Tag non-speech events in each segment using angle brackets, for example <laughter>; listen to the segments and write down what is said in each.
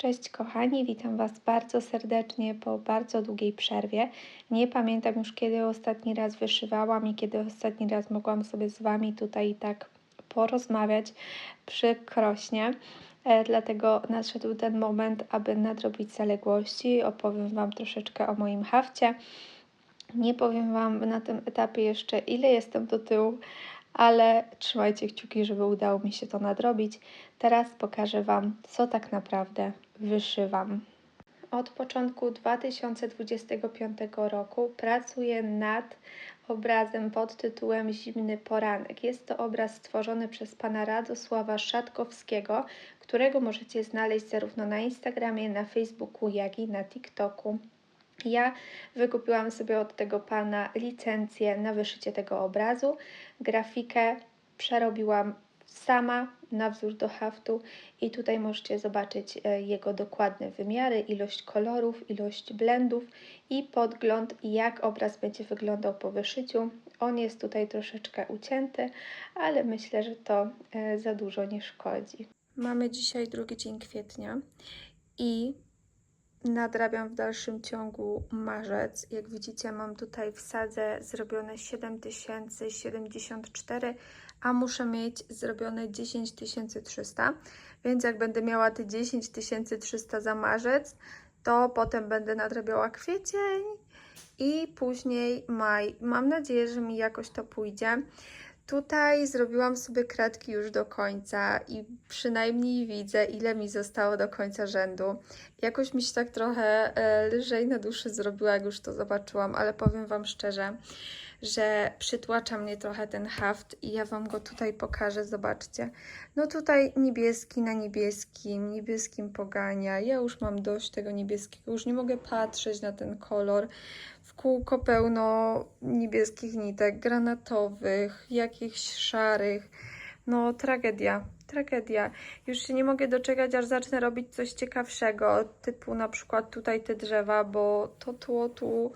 Cześć kochani, witam Was bardzo serdecznie po bardzo długiej przerwie. Nie pamiętam już kiedy ostatni raz wyszywałam i kiedy ostatni raz mogłam sobie z Wami tutaj tak porozmawiać przykrośnie. E, dlatego nadszedł ten moment, aby nadrobić zaległości. Opowiem Wam troszeczkę o moim hafcie. Nie powiem Wam na tym etapie jeszcze, ile jestem do tyłu, ale trzymajcie kciuki, żeby udało mi się to nadrobić. Teraz pokażę Wam, co tak naprawdę wyszywam. Od początku 2025 roku pracuję nad obrazem pod tytułem Zimny Poranek. Jest to obraz stworzony przez pana Radosława Szatkowskiego, którego możecie znaleźć zarówno na Instagramie, na Facebooku, jak i na TikToku. Ja wykupiłam sobie od tego pana licencję na wyszycie tego obrazu. Grafikę przerobiłam sama na wzór do haftu i tutaj możecie zobaczyć e, jego dokładne wymiary, ilość kolorów, ilość blendów i podgląd jak obraz będzie wyglądał po wyszyciu. On jest tutaj troszeczkę ucięty, ale myślę, że to e, za dużo nie szkodzi. Mamy dzisiaj drugi dzień kwietnia i nadrabiam w dalszym ciągu marzec. Jak widzicie, mam tutaj w sadze zrobione 7074, a muszę mieć zrobione 10300. Więc jak będę miała te 10300 za marzec, to potem będę nadrabiała kwiecień i później maj. Mam nadzieję, że mi jakoś to pójdzie. Tutaj zrobiłam sobie kratki już do końca i przynajmniej widzę, ile mi zostało do końca rzędu. Jakoś mi się tak trochę e, lżej na duszy zrobiła, jak już to zobaczyłam, ale powiem Wam szczerze, że przytłacza mnie trochę ten haft i ja Wam go tutaj pokażę, zobaczcie. No tutaj niebieski na niebieskim, niebieskim pogania. Ja już mam dość tego niebieskiego, już nie mogę patrzeć na ten kolor. Kółko pełno niebieskich nitek, granatowych, jakichś szarych. No tragedia, tragedia. Już się nie mogę doczekać, aż zacznę robić coś ciekawszego, typu na przykład tutaj te drzewa, bo to tło tu...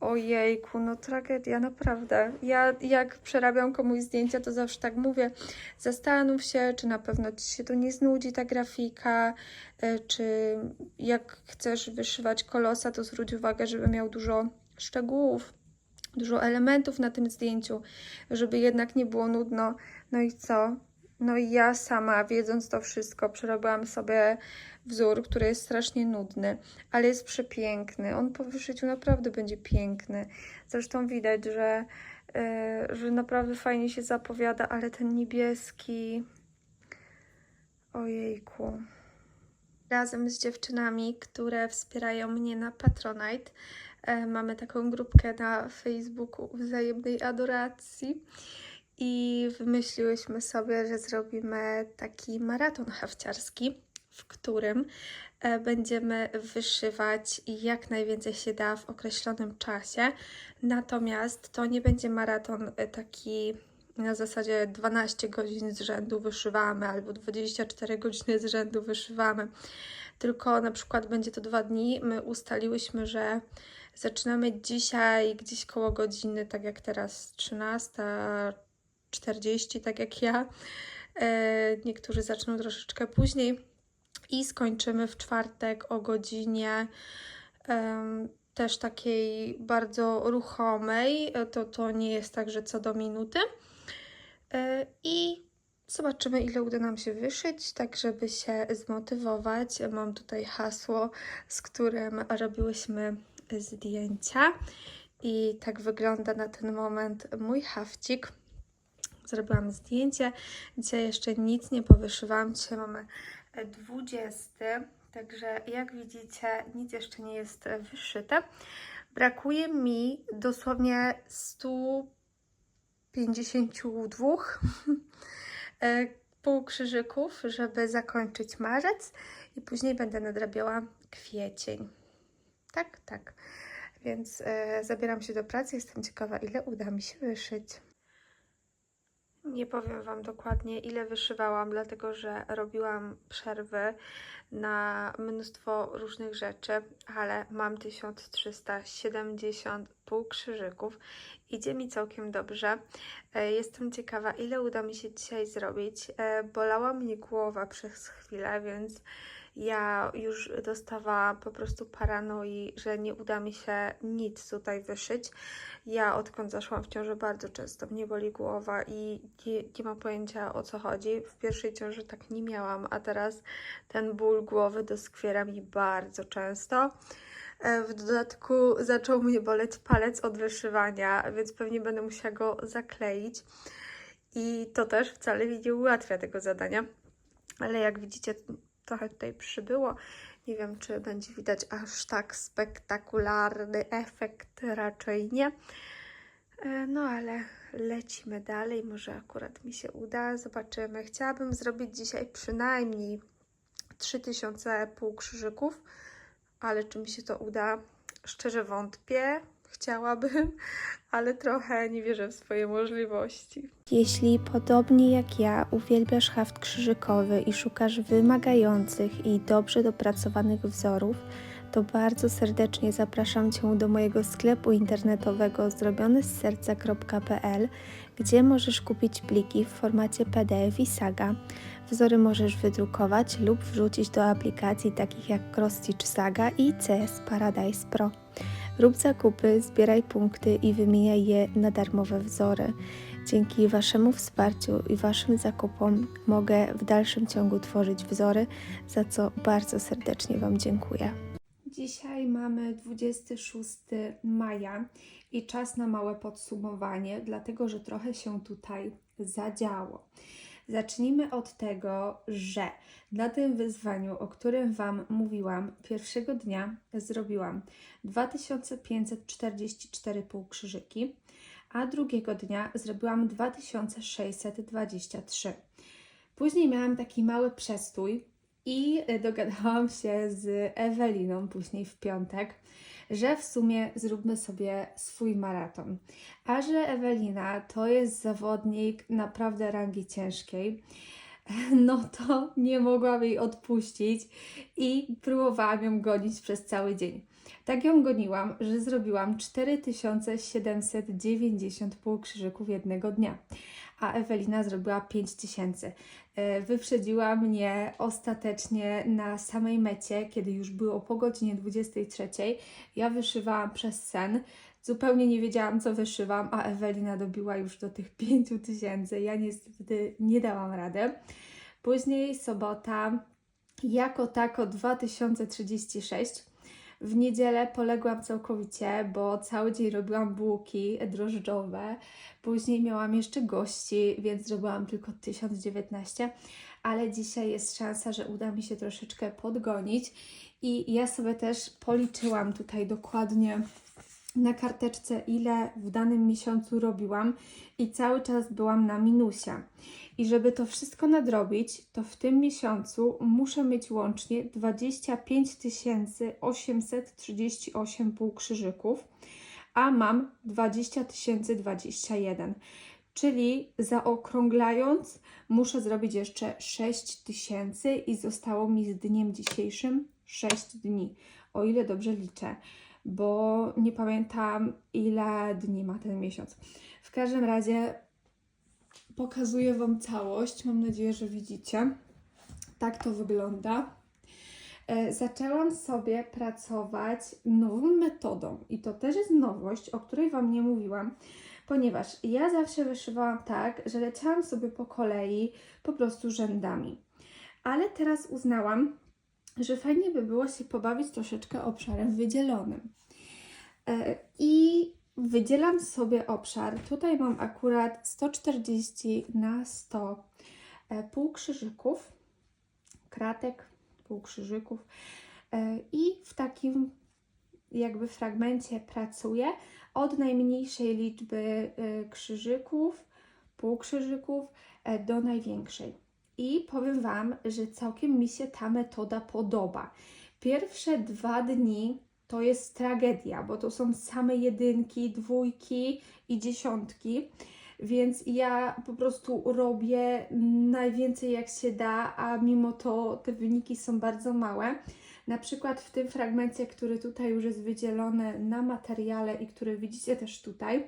Ojejku, no tragedia, naprawdę. Ja jak przerabiam komuś zdjęcia, to zawsze tak mówię, zastanów się, czy na pewno Ci się to nie znudzi, ta grafika, e, czy jak chcesz wyszywać kolosa, to zwróć uwagę, żeby miał dużo szczegółów, dużo elementów na tym zdjęciu, żeby jednak nie było nudno. No i co? No i ja sama, wiedząc to wszystko, przerobiłam sobie wzór, który jest strasznie nudny, ale jest przepiękny. On po wyszyciu naprawdę będzie piękny. Zresztą widać, że, yy, że naprawdę fajnie się zapowiada, ale ten niebieski... Ojejku. Razem z dziewczynami, które wspierają mnie na Patronite, e, mamy taką grupkę na Facebooku wzajemnej adoracji i wymyśliłyśmy sobie, że zrobimy taki maraton hafciarski, w którym e, będziemy wyszywać jak najwięcej się da w określonym czasie. Natomiast to nie będzie maraton e, taki na zasadzie 12 godzin z rzędu wyszywamy albo 24 godziny z rzędu wyszywamy, tylko na przykład będzie to dwa dni. My ustaliłyśmy, że zaczynamy dzisiaj gdzieś koło godziny, tak jak teraz 13, 40, tak jak ja. E, niektórzy zaczną troszeczkę później i skończymy w czwartek o godzinie też takiej bardzo ruchomej. E, to, to nie jest tak, że co do minuty. E, I zobaczymy, ile uda nam się wyszyć, tak żeby się zmotywować. Mam tutaj hasło, z którym robiłyśmy zdjęcia. I tak wygląda na ten moment mój hafcik zrobiłam zdjęcie. Dzisiaj jeszcze nic nie powyszywałam. Dzisiaj mamy 20, także jak widzicie, nic jeszcze nie jest wyszyte. Brakuje mi dosłownie 100 52 <laughs> e, półkrzyżyków, żeby zakończyć marzec i później będę nadrabiała kwiecień. Tak, tak. Więc e, zabieram się do pracy. Jestem ciekawa, ile uda mi się wyszyć. Nie powiem Wam dokładnie, ile wyszywałam, dlatego że robiłam przerwy na mnóstwo różnych rzeczy, ale mam 1370 półkrzyżyków. Idzie mi całkiem dobrze. E, Jestem ciekawa, ile uda mi się dzisiaj zrobić. E, Bolała mnie głowa przez chwilę, więc ja już dostawałam po prostu paranoi, że nie uda mi się nic tutaj wyszyć. Ja odkąd zaszłam w ciążę bardzo często mnie boli głowa i nie, nie mam pojęcia o co chodzi. W pierwszej ciąży tak nie miałam, a teraz ten ból głowy doskwiera mi bardzo często. E, W dodatku zaczął mnie boleć palec od wyszywania, więc pewnie będę musiała go zakleić. I to też wcale mi nie ułatwia tego zadania. Ale jak widzicie, trochę tutaj przybyło. Nie wiem, czy będzie widać aż tak spektakularny efekt, raczej nie. E, No ale lecimy dalej, może akurat mi się uda, zobaczymy. Chciałabym zrobić dzisiaj przynajmniej 3000 półkrzyżyków, ale czy mi się to uda? Szczerze wątpię, chciałabym, <laughs> ale trochę nie wierzę w swoje możliwości. Jeśli podobnie jak ja uwielbiasz haft krzyżykowy i szukasz wymagających i dobrze dopracowanych wzorów, to bardzo serdecznie zapraszam Cię do mojego sklepu internetowego zrobiony gdzie możesz kupić pliki w formacie PDF i Saga. Wzory możesz wydrukować lub wrzucić do aplikacji takich jak CrossStitch Saga i CS Paradise Pro. Rób zakupy, zbieraj punkty i wymieniaj je na darmowe wzory. Dzięki Waszemu wsparciu i Waszym zakupom mogę w dalszym ciągu tworzyć wzory, za co bardzo serdecznie Wam dziękuję. Dzisiaj mamy 26 maja i czas na małe podsumowanie, dlatego że trochę się tutaj zadziało. Zacznijmy od tego, że na tym wyzwaniu, o którym Wam mówiłam, pierwszego dnia zrobiłam 2544 półkrzyżyki, a drugiego dnia zrobiłam 2623. Później miałam taki mały przestój i y, dogadałam się z Eweliną później w piątek, że w sumie zróbmy sobie swój maraton. A że Ewelina to jest zawodnik naprawdę rangi ciężkiej, <laughs> no to nie mogłam jej odpuścić i próbowałam ją gonić przez cały dzień. Tak ją goniłam, że zrobiłam 4790 półkrzyżyków jednego dnia, a Ewelina zrobiła 5000. E, Wyprzedziła mnie ostatecznie na samej mecie, kiedy już było po godzinie 23. Ja wyszywałam przez sen. Zupełnie nie wiedziałam, co wyszywam, a Ewelina dobiła już do tych 5000. Ja niestety nie dałam rady. Później sobota, jako tako 2036. W niedzielę poległam całkowicie, bo cały dzień robiłam bułki drożdżowe. Później miałam jeszcze gości, więc zrobiłam tylko 1019, ale dzisiaj jest szansa, że uda mi się troszeczkę podgonić. I ja sobie też policzyłam tutaj dokładnie na karteczce, ile w danym miesiącu robiłam, i cały czas byłam na minusie. I żeby to wszystko nadrobić, to w tym miesiącu muszę mieć łącznie 25 838 półkrzyżyków, a mam 20 021. Czyli zaokrąglając, muszę zrobić jeszcze 6 tysięcy i zostało mi z dniem dzisiejszym 6 dni, o ile dobrze liczę, bo nie pamiętam ile dni ma ten miesiąc. W każdym razie pokazuję Wam całość. Mam nadzieję, że widzicie. Tak to wygląda. E, Zaczęłam sobie pracować nową metodą i to też jest nowość, o której Wam nie mówiłam, ponieważ ja zawsze wyszywałam tak, że leciałam sobie po kolei po prostu rzędami. Ale teraz uznałam, że fajnie by było się pobawić troszeczkę obszarem wydzielonym. E, I wydzielam sobie obszar. Tutaj mam akurat 140 na 100 e, półkrzyżyków, kratek, półkrzyżyków e, i w takim jakby fragmencie pracuję, od najmniejszej liczby krzyżyków, półkrzyżyków do największej. I powiem Wam, że całkiem mi się ta metoda podoba. Pierwsze dwa dni to jest tragedia, bo to są same jedynki, dwójki i dziesiątki. Więc ja po prostu robię najwięcej jak się da, a mimo to te wyniki są bardzo małe. Na przykład w tym fragmencie, który tutaj już jest wydzielony na materiale i który widzicie też tutaj,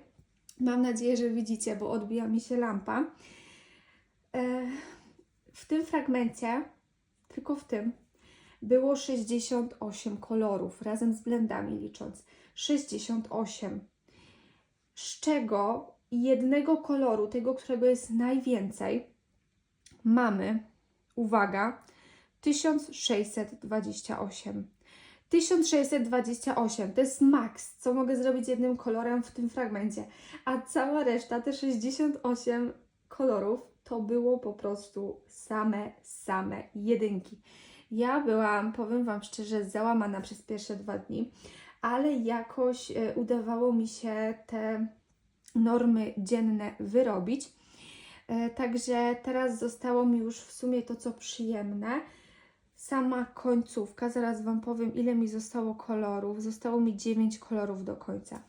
mam nadzieję, że widzicie, bo odbija mi się lampa. E, W tym fragmencie, tylko w tym, było 68 kolorów, razem z blendami licząc. 68. Z czego jednego koloru, tego, którego jest najwięcej, mamy, uwaga, 1628. 1628 to jest maks, co mogę zrobić jednym kolorem w tym fragmencie, a cała reszta, te 68 kolorów, to było po prostu same, same jedynki. Ja byłam, powiem Wam szczerze, załamana przez pierwsze dwa dni, ale jakoś e, udawało mi się te normy dzienne wyrobić. E, Także teraz zostało mi już w sumie to, co przyjemne. Sama końcówka, zaraz Wam powiem, ile mi zostało kolorów. Zostało mi 9 kolorów do końca.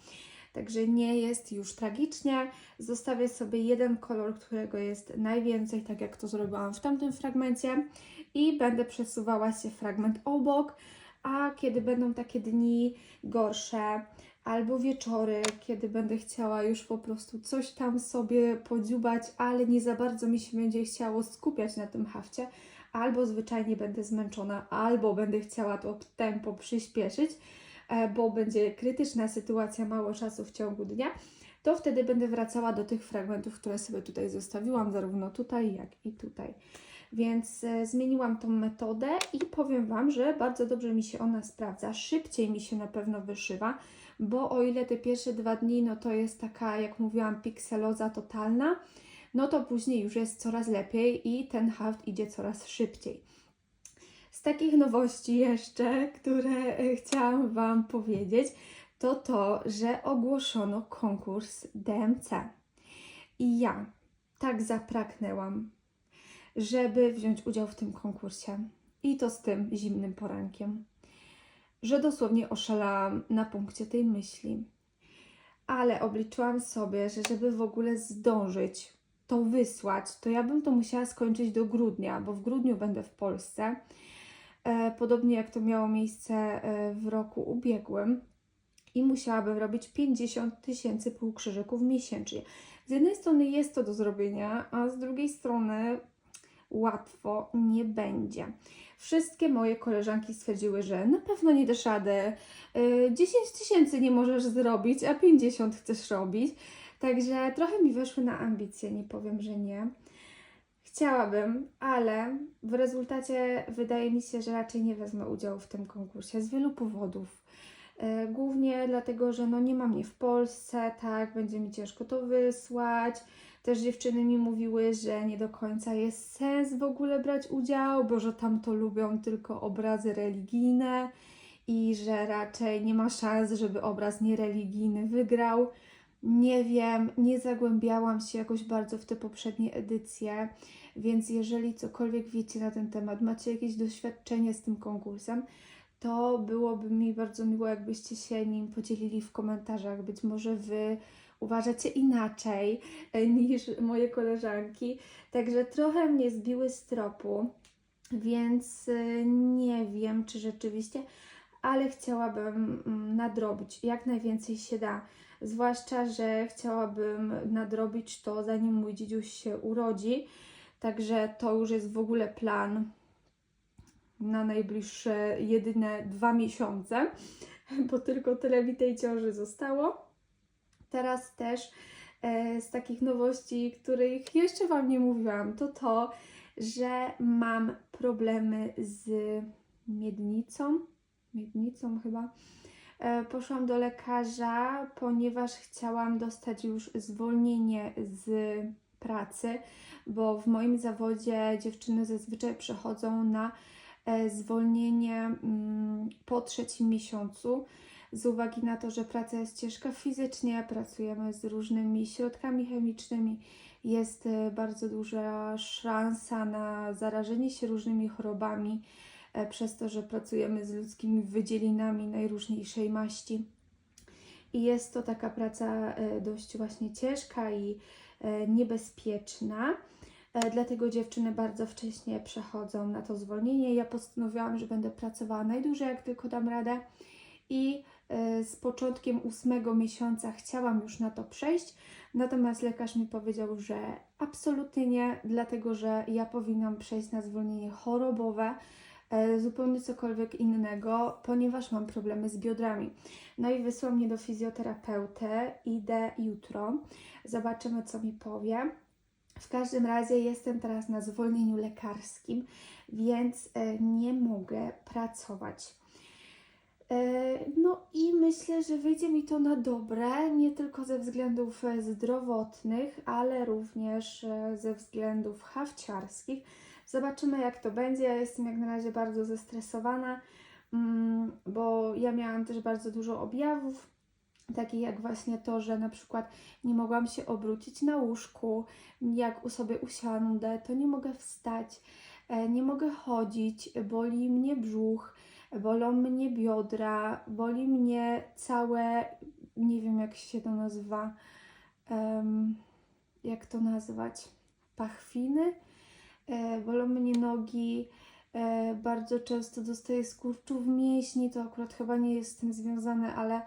Także nie jest już tragicznie. Zostawię sobie jeden kolor, którego jest najwięcej, tak jak to zrobiłam w tamtym fragmencie, i będę przesuwała się fragment obok. A kiedy będą takie dni gorsze, albo wieczory, kiedy będę chciała już po prostu coś tam sobie podziubać, ale nie za bardzo mi się będzie chciało skupiać na tym hafcie, albo zwyczajnie będę zmęczona, albo będę chciała to tempo przyspieszyć, bo będzie krytyczna sytuacja, mało czasu w ciągu dnia, to wtedy będę wracała do tych fragmentów, które sobie tutaj zostawiłam, zarówno tutaj, jak i tutaj. Więc e, zmieniłam tą metodę i powiem Wam, że bardzo dobrze mi się ona sprawdza. Szybciej mi się na pewno wyszywa, bo o ile te pierwsze dwa dni, no to jest taka, jak mówiłam, pikseloza totalna, no to później już jest coraz lepiej i ten haft idzie coraz szybciej. Z takich nowości jeszcze, które e, chciałam Wam powiedzieć, to to, że ogłoszono konkurs DMC. I ja tak zapraknęłam, żeby wziąć udział w tym konkursie. I to z tym zimnym porankiem, że dosłownie oszalałam na punkcie tej myśli. Ale obliczyłam sobie, że żeby w ogóle zdążyć to wysłać, to ja bym to musiała skończyć do grudnia, bo w grudniu będę w Polsce. E, podobnie jak to miało miejsce e, w roku ubiegłym. I musiałabym robić 50 tysięcy półkrzyżyków miesięcznie. Z jednej strony jest to do zrobienia, a z drugiej strony łatwo nie będzie. Wszystkie moje koleżanki stwierdziły, że na pewno nie dasz rady. Y, 10 tysięcy nie możesz zrobić, a 50 chcesz robić. Także trochę mi weszły na ambicje, nie powiem, że nie. Chciałabym, ale w rezultacie wydaje mi się, że raczej nie wezmę udziału w tym konkursie z wielu powodów. E, Głównie dlatego, że no nie mam mnie w Polsce, tak, będzie mi ciężko to wysłać. Też dziewczyny mi mówiły, że nie do końca jest sens w ogóle brać udział, bo że tam to lubią tylko obrazy religijne i że raczej nie ma szans, żeby obraz niereligijny wygrał. Nie wiem, nie zagłębiałam się jakoś bardzo w te poprzednie edycje, więc jeżeli cokolwiek wiecie na ten temat, macie jakieś doświadczenie z tym konkursem, to byłoby mi bardzo miło, jakbyście się nim podzielili w komentarzach. Być może Wy uważacie inaczej e, niż moje koleżanki. Także trochę mnie zbiły z tropu, więc e, nie wiem, czy rzeczywiście, ale chciałabym mm, nadrobić jak najwięcej się da. Zwłaszcza, że chciałabym nadrobić to, zanim mój dziedziuś się urodzi. Także to już jest w ogóle plan na najbliższe jedyne dwa miesiące, <laughs> bo tylko tyle mi tej ciąży zostało. Teraz też e, z takich nowości, których jeszcze Wam nie mówiłam, to to, że mam problemy z miednicą. Miednicą chyba. E, poszłam do lekarza, ponieważ chciałam dostać już zwolnienie z pracy, bo w moim zawodzie dziewczyny zazwyczaj przechodzą na e, zwolnienie mm, po trzecim miesiącu, z uwagi na to, że praca jest ciężka fizycznie, pracujemy z różnymi środkami chemicznymi, jest e, bardzo duża szansa na zarażenie się różnymi chorobami e, przez to, że pracujemy z ludzkimi wydzielinami najróżniejszej maści. I jest to taka praca dość właśnie ciężka i niebezpieczna. E, Dlatego dziewczyny bardzo wcześnie przechodzą na to zwolnienie. Ja postanowiłam, że będę pracowała najdłużej, jak tylko dam radę. I e, z początkiem ósmego miesiąca chciałam już na to przejść, natomiast lekarz mi powiedział, że absolutnie nie, dlatego że ja powinnam przejść na zwolnienie chorobowe, e, zupełnie cokolwiek innego, ponieważ mam problemy z biodrami. No i wysłał mnie do fizjoterapeuty, idę jutro, zobaczymy co mi powie. W każdym razie jestem teraz na zwolnieniu lekarskim, więc e, nie mogę pracować. E, No i myślę, że wyjdzie mi to na dobre, nie tylko ze względów e, zdrowotnych, ale również e, ze względów hawciarskich. Zobaczymy, jak to będzie. Ja jestem jak na razie bardzo zestresowana, mm, bo ja miałam też bardzo dużo objawów, takich jak właśnie to, że na przykład nie mogłam się obrócić na łóżku, jak u sobie usiądę, to nie mogę wstać, e, nie mogę chodzić, boli mnie brzuch bolą mnie biodra, boli mnie całe, nie wiem jak się to nazywa, jak to nazwać, pachwiny, bolą mnie nogi, e, bardzo często dostaję skurczów mięśni, to akurat chyba nie jest z tym związane, ale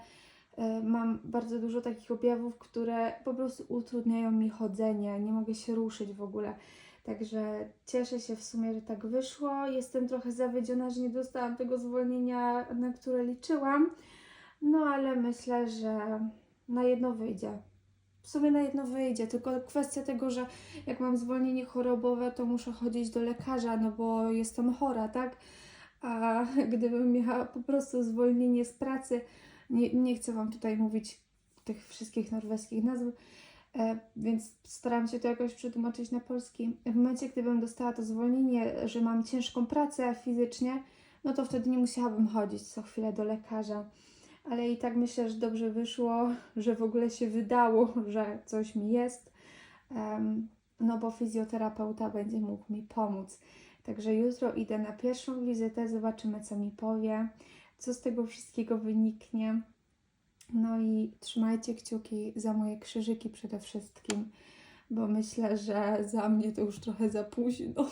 e, mam bardzo dużo takich objawów, które po prostu utrudniają mi chodzenie, nie mogę się ruszyć w ogóle. Także cieszę się w sumie, że tak wyszło. Jestem trochę zawiedziona, że nie dostałam tego zwolnienia, na które liczyłam. No ale myślę, że na jedno wyjdzie. W sumie na jedno wyjdzie, tylko kwestia tego, że jak mam zwolnienie chorobowe, to muszę chodzić do lekarza, no bo jestem chora, tak? A <laughs> gdybym miała po prostu zwolnienie z pracy, nie, nie chcę Wam tutaj mówić tych wszystkich norweskich nazw, E, więc staram się to jakoś przetłumaczyć na polski. W momencie, gdybym dostała to zwolnienie, że mam ciężką pracę fizycznie, no to wtedy nie musiałabym chodzić co chwilę do lekarza. Ale i tak myślę, że dobrze wyszło, że w ogóle się wydało, że coś mi jest, no bo fizjoterapeuta będzie mógł mi pomóc. Także jutro idę na pierwszą wizytę, zobaczymy co mi powie, co z tego wszystkiego wyniknie. No i trzymajcie kciuki za moje krzyżyki przede wszystkim, bo myślę, że za mnie to już trochę za późno. <laughs>